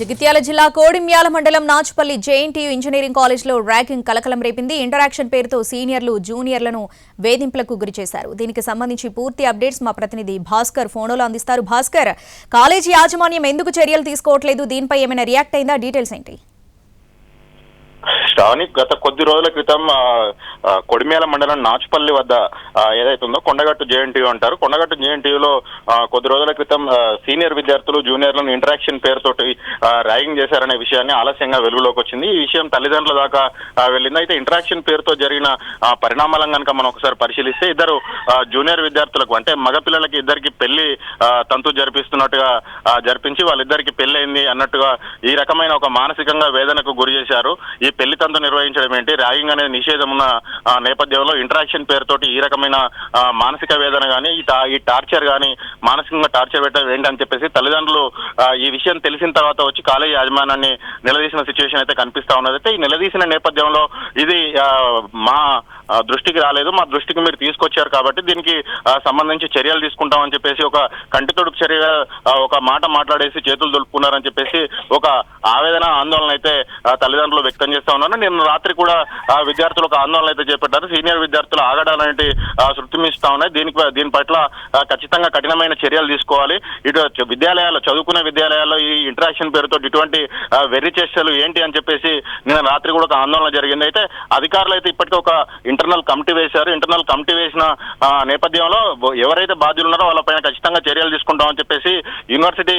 జగిత్యాల జిల్లా కోడిమ్యాల మండలం Nachupalli JNTU engineering కాలేజ్లో ర్యాగింగ్ కలకలం రేపింది. ఇంటరాక్షన్ పేరుతో సీనియర్లు జూనియర్లను వేధింపులకు గురిచేశారు దీనికి సంబంధించి పూర్తి అప్డేట్స్ మా ప్రతినిధి భాస్కర్ ఫోన్లో అందిస్తారు. భాస్కర్ కాలేజీ యాజమాన్యం ఎందుకు చర్యలు తీసుకోవట్లేదు? దీనిపై ఏమైనా రియాక్ట్ అయిందా? డీటెయిల్స్ ఏంటి? స్టానిక్ గత కొద్ది రోజుల క్రితం కొడిమేల మండలం నాచుపల్లి వద్ద ఏదైతే ఉందో కొండగట్టు జేఎన్టీయూ అంటారు. కొండగట్టు జేఎన్టీయూలో కొద్ది రోజుల క్రితం సీనియర్ విద్యార్థులు జూనియర్లను ఇంటరాక్షన్ పేరుతోటి ర్యాగింగ్ చేశారనే విషయాన్ని ఆలస్యంగా వెలుగులోకి వచ్చింది. ఈ విషయం తల్లిదండ్రుల దాకా వెళ్ళింది. అయితే ఇంటరాక్షన్ పేరుతో జరిగిన పరిణామాలను కనుక మనం ఒకసారి పరిశీలిస్తే ఇద్దరు జూనియర్ విద్యార్థులకు అంటే మగపిల్లలకి ఇద్దరికి పెళ్ళి తంతు జరిపిస్తున్నట్టుగా జరిపించి వాళ్ళిద్దరికి పెళ్ళైంది అన్నట్టుగా ఈ రకమైన ఒక మానసికంగా వేదనకు గురి చేశారు. ఈ పెళ్ళి దృష్టాంతం నిర్వహించడం ఏంటి? ర్యాగింగ్ అనేది నిషేధం ఉన్న నేపథ్యంలో ఇంటరాక్షన్ పేరుతోటి ఈ రకమైన మానసిక వేదన కానీ ఈ టార్చర్ కానీ మానసికంగా టార్చర్ పెట్టడం ఏంటి అని చెప్పేసి తల్లిదండ్రులు ఈ విషయం తెలిసిన తర్వాత వచ్చి కాలేజీ యాజమాన్యాన్ని నిలదీసిన సిచ్యువేషన్ అయితే కనిపిస్తా ఉన్నది. అయితే ఈ నిలదీసిన నేపథ్యంలో ఇది మా దృష్టికి రాలేదు. మా దృష్టికి మీరు తీసుకొచ్చారు కాబట్టి దీనికి సంబంధించి చర్యలు తీసుకుంటామని చెప్పేసి ఒక కంటితొడుపు చర్యగా ఒక మాట మాట్లాడేసి చేతులు దులుపుకున్నారని చెప్పేసి ఒక ఆవేదన ఆందోళన అయితే తల్లిదండ్రులు వ్యక్తం చేస్తా ఉన్నారు. నిన్న రాత్రి కూడా విద్యార్థులు ఒక ఆందోళన అయితే చేపట్టారు. సీనియర్ విద్యార్థులు ఆగడాలనేటి శృతిమిస్తా ఉన్నాయి. దీనికి దీని పట్ల ఖచ్చితంగా కఠినమైన చర్యలు తీసుకోవాలి. ఇటు విద్యాలయాల్లో చదువుకునే విద్యాలయాల్లో ఈ ఇంటరాక్షన్ పేరుతో ఇటువంటి వెర్రి చేష్టలు ఏంటి అని చెప్పేసి నిన్న రాత్రి కూడా ఒక ఆందోళన జరిగింది. అయితే అధికారులు అయితే ఇప్పటికే ఒక ఇంటర్నల్ కమిటీ వేశారు. ఇంటర్నల్ కమిటీ వేసిన నేపథ్యంలో ఎవరైతే బాధ్యులు ఉన్నారో వాళ్ళపైన ఖచ్చితంగా చర్యలు తీసుకుంటామని చెప్పేసి యూనివర్సిటీ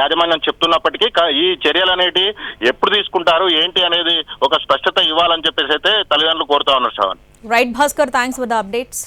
యాజమాన్యం చెప్తున్నప్పటికీ ఈ చర్యలు అనేటి ఎప్పుడు తీసుకుంటారు? ఏంటి అనేది ఒక స్పష్టత ఇవ్వాలని చెప్పేసి అయితే తల్లిదండ్రులు కోరుతా ఉన్నారు Sravan. Right Bhaskar thanks for the updates